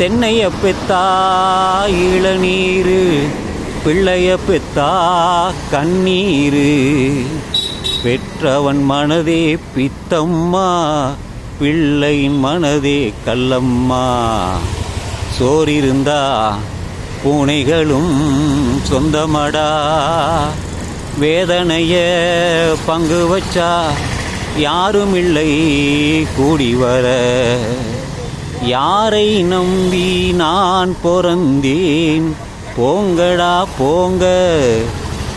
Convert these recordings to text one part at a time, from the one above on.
தென்னைய பெத்தா இளநீரு பிள்ளைய பெத்தா கண்ணீரு. பெற்றவன் மனதே பித்தம்மா பிள்ளையின் மனதே கல்லம்மா சோறிருந்தா பூனைகளும் சொந்தமடா. வேதனைய பங்கு வச்சா யாரும் இல்லை கூடி வர யாரை நம்பி நான் பிறந்தேன்? போங்கடா போங்க.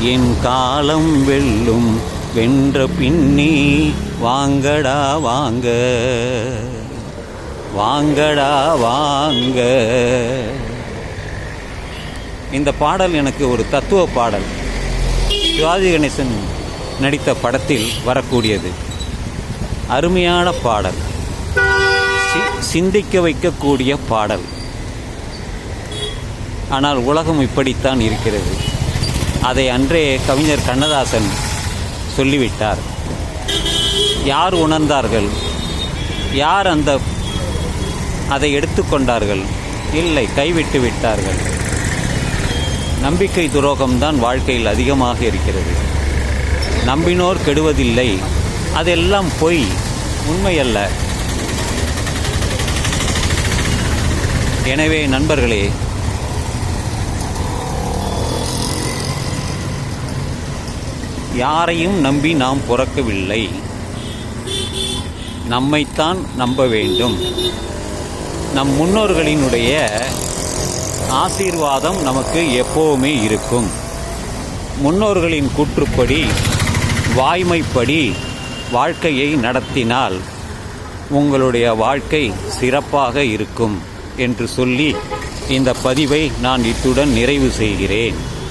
என் காலம் வெல்லும் வென்ற பின்னே வாங்கடா வாங்க. வாங்கடா வாங்க. இந்த பாடல் எனக்கு ஒரு தத்துவ பாடல். சிவாஜி கணேசன் நடித்த படத்தில் வரக்கூடியது. அருமையான பாடல். சிந்திக்க வைக்கக்கூடிய பாடல். ஆனால் உலகம் இப்படித்தான் இருக்கிறது. அதை அன்றே கவிஞர் கண்ணதாசன் சொல்லிவிட்டார். யார் உணர்ந்தார்கள்? யார் அந்த அதை எடுத்துக்கொண்டார்கள் இல்லை கைவிட்டு விட்டார்கள். நம்பிக்கை துரோகம்தான் வாழ்க்கையில் அதிகமாக இருக்கிறது. நம்பினோர் கெடுவதில்லை. அதெல்லாம் பொய் உண்மையல்ல. எனவே நண்பர்களே யாரையும் நம்பி நாம் பிறக்கவில்லை. நம்மைத்தான் நம்ப வேண்டும். நம் முன்னோர்களினுடைய ஆசீர்வாதம் நமக்கு எப்போவுமே இருக்கும். முன்னோர்களின் கூற்றுப்படி வாய்மைப்படி வாழ்க்கையை நடத்தினால் உங்களுடைய வாழ்க்கை சிறப்பாக இருக்கும். என்று சொல்லி இந்த பதிவை நான் இத்துடன் நிறைவு செய்கிறேன்.